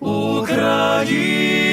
Україно,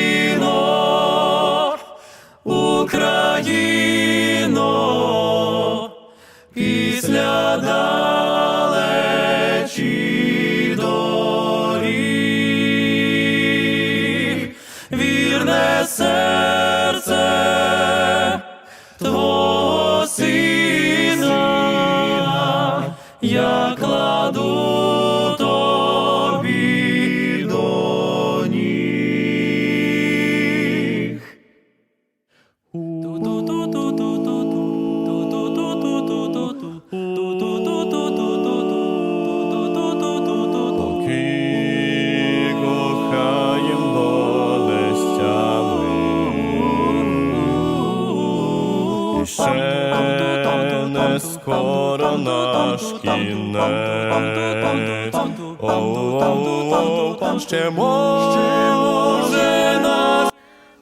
ще не скоро наш кінець. О, ще може нас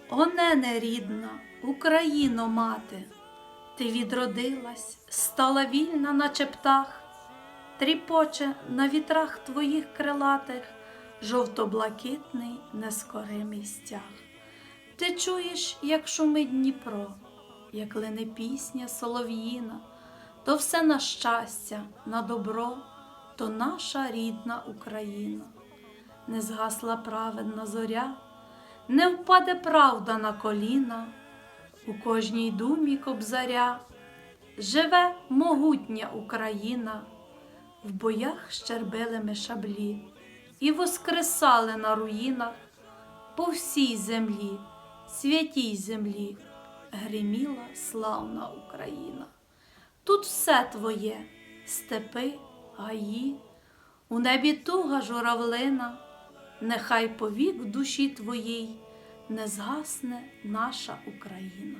О, рідна, Україно, мати, ти відродилась, стала вільна, наче птах, тріпоче на вітрах твоїх крилатих, жовто-блакитний нескоримий стяг. Ти чуєш, як шумить Дніпро, як лине пісня солов'їна, то все на щастя, на добро, то наша рідна Україна. Не згасла праведна зоря, не впаде правда на коліна, у кожній думі кобзаря живе могутня Україна, в боях щербили ми шаблі і воскресали на руїнах по всій землі, святій землі, гриміла славна Україна. Тут все твоє, степи, гаї, у небі туга журавлина, нехай повік в душі твоїй не згасне наша Україна.